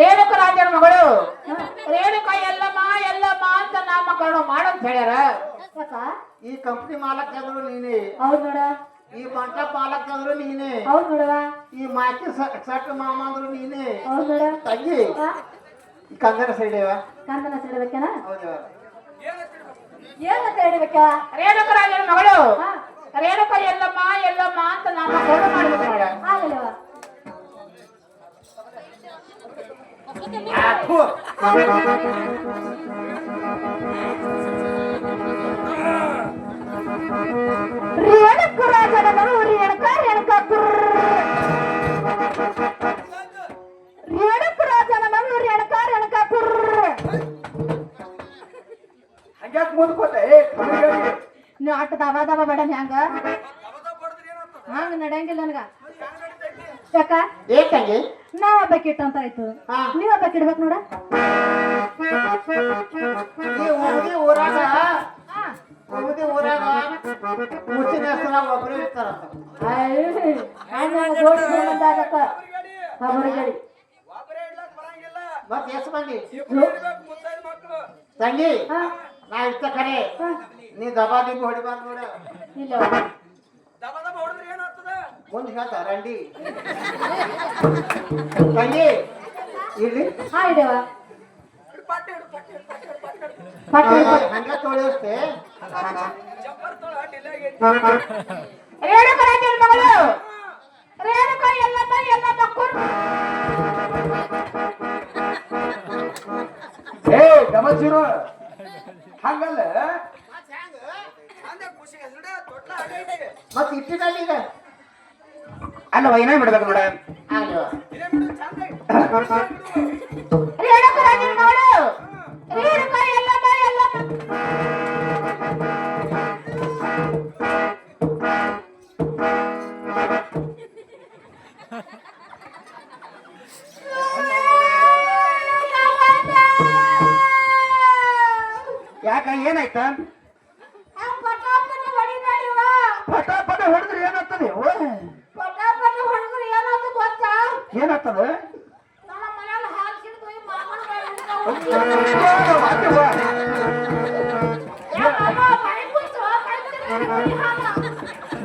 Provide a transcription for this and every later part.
ರೇಣುಕ ರಾಜನ ಮಗಳು. ರೇಣುಕ ಎಲ್ಲಮ್ಮ ಎಲ್ಲಮ್ಮ ಅಂತ ನಾಮಕರಣ ಮಾಡಂತ ಹೇಳ್ಯಾರ. ಈ ಕಂಪ್ನಿ ಮಾಲಕ್ ಅಂದ್ರು ನೀನೇ. ಹೌದ್ ನೋಡ. ಈ ಮಂಟಪ ಮಾಲಕ್ ಅಂದ್ರು ನೀನೇ. ಹೌದ್ ನೋಡವ ಈ ಮಾಕಿ ಸಟ್ ಮಾಮ ಅಂದ್ರು ನೀನೇ. ಹೌದ್ ನೋಡ. ತಂಗಿ. ಈ ಕಂದನ ಸೈಡೇವ ಕಂದನ ಸೈಡಬೇಕೇನ ಹೌದು ಏನ ಹೇಳ್ಬೇಕ ರೇಣುಕ ರಾಜನ ಮಗಳು. ರೇಣುಕ ಎಲ್ಲಮ್ಮ ಎಲ್ಲಮ್ಮ ಅಂತ ನಾಮಕರಣ ಮಾಡ್ಬೇಕು ನೋಡ ಆಗಲಿವ ರೇಣುಕ ರೇಣುಕ ರಾಜನ ಮಗಳು ರೇಣುಕ ರೇಣುಕ ಹಂಗ್ಯಾಕ್ ಮುಂದ್ಕೋತೆ ಏ ನೀವು ಆಟ ದಬ ದಬ ಬೇಡ ಹ್ಯಾಂಗ ಹಂಗ ನಡೆಯಂಗಿಲ್ಲ ನನಗ. ಯಾಕ? ತಂಗಿ? ನಾವ್ ಬಕೆಟ್ ಅಂತ ಆಯ್ತು. ನೀವ ಬಕೆಟ್ ಹಬ್ಬಕ್ಕೆ ಇಡ್ಬೇಕು ನೋಡ ಉಗುದಿ ಊರಾಗ. ಉಗುದಿ ಊರಾಗ ಮುಚ್ಚಿನ ಹೆಸರಾಗ ಒಬ್ರು ಇರ್ತಾರಂತ. ಖಬರಿಗಡಿ ಮತ್ ಎಸ್ ಮಂದಿ ತಂಗಿ ನಾ ಇರ್ತ ಕರೆ ನೀ ದಬಾ ನಿಮ್ಗೆ ಹೊಡಿಬಾರ್ದು ನೋಡ ಇಲ್ಲ ಮುಂದ್ ಹೇಳ್ತಾ ರಂಡಿ. ತಂಗಿ ಇಲ್ಲಿ ಹಾ ಇದೇವ. ಹಂಗ ತೊಳೆಯಷ್ಟೇ ರೇಣುಕ ರಾಜನ ಮಗಳು. ರೇಣುಕ ಎಲ್ಲಮ್ಮ ಎಲ್ಲಮ್ಮ ಕುರ್. ಏ ಗಮನಿಸಿರು? ಹಂಗಲ್ಲ? ಮತ್ತೆ ಇಟ್ಟಿನಲ್ಲಿ ಈಗ. ಅಲ್ಲವ ಏನೇ ಬಿಡ್ಬೇಕು ನೋಡ. ಯಾಕ ಏನಾಯ್ತ?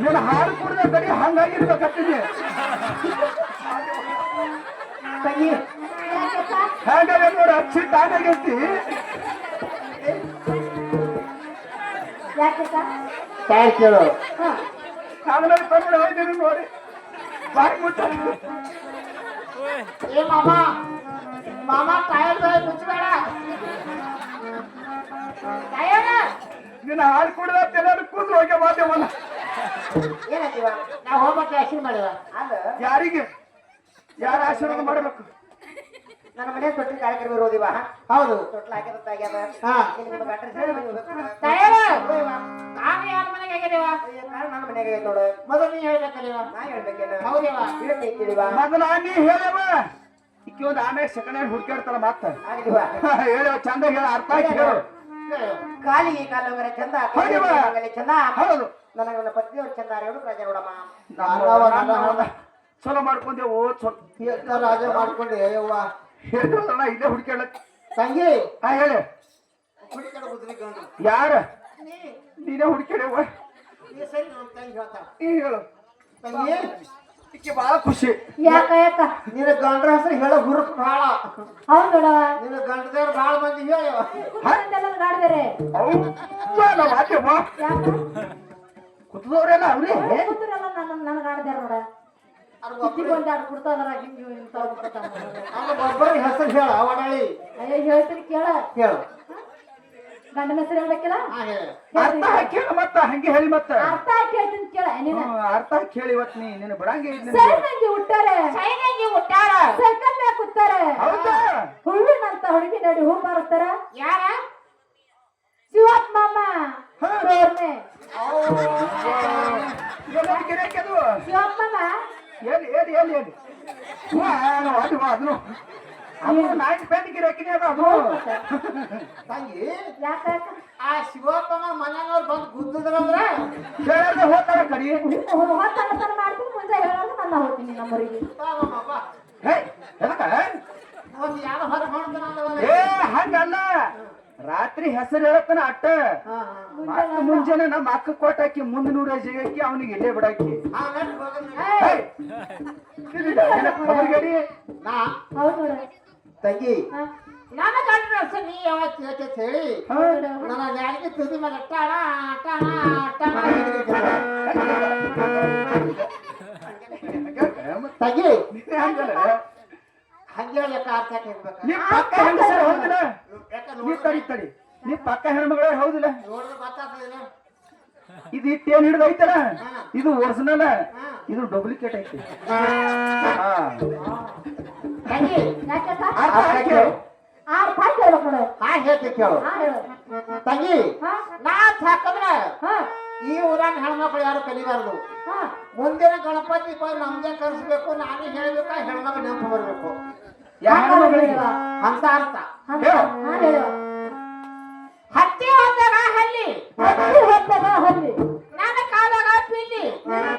ನೀನು ಹಾಲು ಕುಡಿದ ಬರೀ ಹಂಗಾಗಿರ್ಬೇಕಂತೀನಿ ತಂಗಿ. ಹೇಗಾರೆ ನೋಡು ಹಚ್ಚಿ ತಾನಾಗೈತಿ ತಾಯಿ ಕೇಳು. ನಾನು ತಗೊಂಡು ಹೋಯ್ತೀನಿ ನೋಡಿ. ಬಾಯಿ ಮುಟ್ಟ ಏ ಮಾಮ ಮಾಮ ಕಾಯಲ್ ಬಾಯಿ ಮುಚ್ಚಬೇಡ. ನಿನ್ನ ಹಾಲು ಕುಡಿದ ಎಲ್ಲರೂ ಕೂತು ಹೋಗಿ ಮಾಧ್ಯಮಲ್ಲ ಏನಾಯ್ತಿವ ನಾವು ಹೋಗಕ್ಕೆ ಮಾಡಿವ? ಅಲ್ಲ. ಯಾರಿಗೆ? ಯಾರ ಆಶೀರ್ವಾದ ಮಾಡಬೇಕು? ನನ್ನ ಮನೆ ತೊಟ್ಟಿ ಕಾರ್ಯಕ್ರಮ ಇರೋದಿವ ಹೌದು. ತೊಟ್ಲ ಆಗ್ಯದ. ಬ್ಯಾಟ್ರಿ ಸೇರಿ ನಾನು ಯಾರ ಮನೆಗೆ ಕಾರಣ ನನ್ನ ಮನೆಗೆ ನೋಡು. ಮೊದಲು ನೀ ಹೇಳ್ಬೇಕೇನ? ಹೌದವಾ ಮೊದಲ ನೀ ಹೇಳವ ಇಕ್ಕಿ ಒಂದು ಆಮೇಲೆ ಸೆಕೆಂಡ್ ಹ್ಯಾಂಡ್ ಮತ್ತೆ ಮತ್ತ ಆಗಿಲ್ವ ಹೇಳವ ಚಂದ ಹೇಳ ಅರ್ಥ ಆಯ್ತು ಹೇಳು. ಕಾಲಿಗೆ ಕಾಲವರ ಚಂದ? ಕಾಲಿಗೆ ಚಂದ. ಹೌದು. ನನಗೆ ನನ್ನ ಪತ್ನಿಯವರು ಚಂದ ಹೇಳು ರಾಜ ನೋಡಮ್ಮ ನಮ್ಮ- ನಮ್ಮ- ಚಲೋ ಮಾಡ್ಕೊಂಡೆವು ಚಲೋ. ರಾಜ ಮಾಡ್ಕೊಂಡೆ ಯವ್ವ? ಹೇಳಿದ್ರಲ್ಲ ಇಲ್ಲೇ ಹುಡ್ಕ್ಯಾಡ ತಂಗಿ? ಹಾ ಹೇಳಿ. ಹುಡುಕಡ ಕುದುರೆ ಗಂಡು. ಯಾರ? ನೀನೇ ಹುಡ್ಕ್ಯಾಡವ ನೀ ಸರಿ ನಮ್ಮ ತಂಗಿ ಹೇಳ್ತಾಳ. ನೀ ಹೇಳು. ತಂಗಿ? ಇಕ್ಕಿ ಬಹಳ ಖುಷಿ. ಯಾಕ ಯಾಕ? ನಿನ್ನ ಗಂಡ್ರ ಹೆಸರು ಹೇಳೋ ಹುರುಪ್ ಭಾಳ ಹೌದ್ ನೋಡವ ನಿನ್ನ ಗಂಡದೇವ್ರು ಭಾಳ ಮಂದಿ ಹೇಳವ ಗಾಡ್ಬೇರೆ ಹೌದು. ಆದ್ಯವ ಯಾಕ? ಕುತ್ತದವ್ರೆಲ್ಲ ಅವ್ರೇ? ನನ್ನ ನನ್ನ ಗಾಡ್ದಾರ ನೋಡ? ಹೆಸರು ಹೇಳ ಅವಡಳಿ ಅಯ್ಯೋ ಹೇಳ್ತೀನಿ ಕೇಳ. ಹೇಳು ಗಂಡನ ಹೆಸರು ಹೇಳ್ಬೇಕಲ್ಲ? ಅರ್ಥ ಹಾಕಿ ಹೇಳು ಮತ್ತ ಹಂಗೆ ಹೇಳಿ ಮತ್ತ. ಅರ್ಥ ಹಾಕಿ ಹೇಳ್ತೀನಿ ಕೇಳ ನೀನು. ಅರ್ಥ ಹಾಕಿ ಹೇಳಿ ಇವತ್ ನೀ ನಿನ್ನ ಬಿಡಂಗೆ ಸೈನಂಗಿ ನಿನಗೆ. ಸರಿ ನಂಗೆ ಹುಟ್ಟಾರೆ. ಸೈನಿಗೆ ಹುಟ್ಟಾಳ. ಸೈಕಲ್ ಮ್ಯಾಗ ಕೂತಾರೆ. ಹೌದಾ? ಹೂವಿನಂತ ಹುಡುಗಿ ನಡಿ ಹೂ ಮಾರುತ್ತಾರ? ಯಾರ? ಶಿವಪ್ಪ ಮಾಮ ಶಿವಪ್ಪಮ್ಮ ಎಲ್ಲಿ ಎಲ್ಲಿ ಎಲ್ಲಿ ಎಲ್ಲಿ ಅದನ್ನು ಅದು ನಾಯಿ ಪ್ಯಾಂಟ್ ಗಿರಾಕಿನೇ ಅದ ಅದು ತಂಗಿ ಯಾಕ? ಆ ಶಿವಪ್ಪನ ಮನೆಯವ್ರು ಬಂದು ಗುದ್ದಿದ್ರಂದ್ರ ಹೇಳದೆ ಹೋಗ್ತಾರ ಕಡಿ ಹೊತ್ತನ ಮಾಡ್ತೀನಿ ಮುಂದೆ ಹೇಳೋದು ನನ್ನ ಹೋಗ್ತೀನಿ ನಮ್ಮೂರಿಗೆ. ಹೇ ಎದಕ್ಕ? ಅವ್ನು ಯಾರು ಹೊರ ಮಾಡ್ತಾನಲ್ಲ ಏ ಹಂಗಲ್ಲ. ರಾತ್ರಿ ಹೆಸರು ಹೇಳತ್ತನ ಅಟ್ಟ. ಮುಂಜಾನೆ ನಮ್ಮ ಅಕ್ಕ ಕೊಟ್ಟಾಕಿ ಮುಂದ್ ನೂರ ಜಿಗಾಕಿ ಅವನಿಗೆ ಇಲ್ಲೇ ಬಿಡಾಕಿ. ಖಬರ್ಗೇಡಿ? ನಾ. ತಂಗಿ. ನಾನು ನನ್ನ ಗಂಡ ನೀ ಯಾವಾಗ ಕೇಳ್ತೈತೆ ಹೇಳಿ? ನನ್ನ ನ್ಯಾಯಕ್ಕೆ ತುದಿ ಮೇಲೆ ಅಟ್ಟಾಣ ತಂಗಿ? ಹಂಗೆ ಲೆಕ್ಕ ಅರ್ಥ ಇರ್ಬೇಕು? ನೀ ಪಕ್ಕ ಹೆಂಗಸರ ಹೌದಿಲ್ಲ? ನೀ ತಡಿ ತಡಿ. ನೀ ಪಕ್ಕ ಹೆಣ್ಮಗಳ ಹೌದಿಲ್ಲ? ಇದು ಇಟ್ಟೇನ್ ಹಿಡಿದು ಐತಲ್ಲ ಇದು ಒರಿಜಿನಲ್ ಇದು ಡೂಪ್ಲಿಕೇಟ್ ಐತಿ ಹಾ. ತಂಗಿ ಯಾಕಕ್ಕ? ಅರ್ಥ ಹಾಕ್ಯೋ? ಆರ್ ಪಾಯಿಂಟ್ ಹೇಳ್ಬೇಕು ನೋಡು. ಹಾ ಹೇಳ್ತಿ ಕೇಳು ಹಾ, ಹೇಳು. ತಂಗಿ ಹಾ, ನಾಚ್ ಹಾಕಂದ್ರ ಹಾ, ಈ ಊರಾಗ ಹೆಣ್ಮಕ್ಳು ಯಾರು ಕಲಿಬಾರ್ದು ಹಾ. ಮುಂದಿನ ಗಣಪತಿ ಬಂದು ನಮ್ದೇ ಕರ್ಸ್ಬೇಕು ನಾನೇ ಹೇಳ್ಬೇಕ ಹೆಣ್ಮಕ್ಳು ನೆನಪು ಬರ್ಬೇಕು? ಅಂತ ಅರ್ಥ ಹಾ, ಹೇಳು. ಹೇಳು. ಹತ್ತಿ ಹೋದಾಗ ಹಲ್ಲಿ ಹತ್ತಿ ಹೊತ್ತದ ಹಲ್ಲಿ. ನನ್ನ ಕಾಲಾಗ ಪಿಲ್ಲಿ ನಿನ್ನ.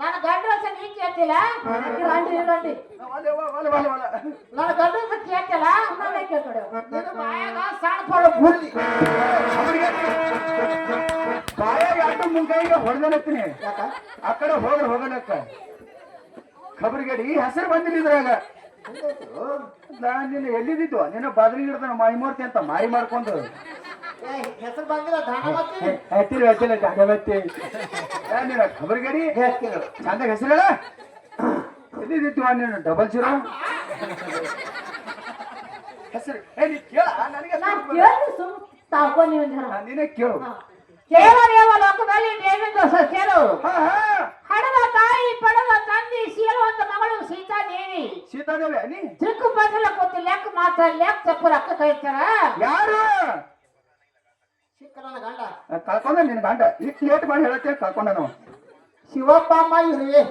ನನ್ನ ಗಂಡ ನೀ ಕೇಳ್ತಿಲ್ಲ ರಂಡಿ, ರಂಡಿ. ನನ್ನ ಗಂಡ ಕೇಳ್ತಿಲ್ಲ ನಾನೇ ಕೇಳ್ಕೊಡು. ನಿನ್ನ ಬಾಯಾಗ ಸಣ್ಣ ಪಡ ಬುಲ್ಲಿ ಅವ್ರಿಗೆ ಬಾಯಾಗ ಅಡ್ಡ ಮುಂಗಾಯಿಗೆ ಹೊಡೆದಲತ್ತೀನಿ ಯಾಕ? ಆ ಕಡೆ ಹೋಗ್ರ ಹೋಗಲಕ್ಕ ಖಬರ್ಗಡಿ ಹೆಸರು ಬಂದಿಲ್ಲ ಇದ್ರಾಗ. ನಾನ್ ನಿನ್ನ ಎಲ್ಲಿದ್ದು ನಿನ್ನ ಬದಲಿ ಮಾಯಿ ಮೂರ್ತಿ ಅಂತ ಮಾರಿ ಮಾಡ್ಕೊಂಡು. ಹೆಸರು ಬಂದಿಲ್ಲ ಧಾನವತಿ ಹತ್ತಿರ ಹತ್ತಿರ ಜಾಗವತ್ತಿ ನಿನ್ನ ಖಬರ್ಗಡಿ ಹೇಳ್ತೀನಿ. ಚಂದ ಹೆಸರು ಹೇಳ ಎಲ್ಲಿದ್ದು ನೀನು? ಡಬಲ್ ಸಿರು ಹೆಸರು ಏ ನೀ ಕೇಳ ನನಗೆ. ನೀನೇ ಕೇಳು. ದೇವ ದೇವ ಲೋಕದಲ್ಲಿ ದೇವಿಂದ ಸಸ್ಯರು ಹಾ ಹಾ. ಹಡದ ತಾಯಿ ಪಡದ ತಂದಿ ಸೀರುವಂತ ಮಗಳು ಸೀತಾ ದೇವಿ. ಸೀತಾದೇವಿ ನೀ? ಚಿಕ್ಕ ಬದಲ ಕೂತು ಲೆಕ್ಕ ಮಾತ್ರ ಲೆಕ್ಕ ತಪ್ಪು ರೊಕ್ಕ ಕೈತಾರ ಯಾರು? ಕಳ್ಕೊಂಡ ನಿನ್ ಗಂಡ. ಇಷ್ಟು ಲೇಟ್ ಮಾಡಿ ಹೇಳತ್ತೆ ಕಳ್ಕೊಂಡ ನಾವು ಶಿವಪ್ಪಮ್ಮ ಇರುವೆ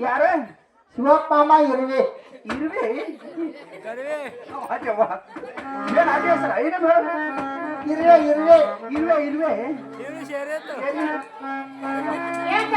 ಯಾರ? ಶಿವಪ್ಪಮ್ಮ ಇರುವೆ ಇರುವೆ ಅದೇವ್ವ. ಏನ್ ಅದೇ ಐನಮ್ ಹೇಳ ಇರುವೆ ಇರುವೆ. ಇರುವೆ ಇರುವೆ ಎಲ್ಲಿ? ಏನ್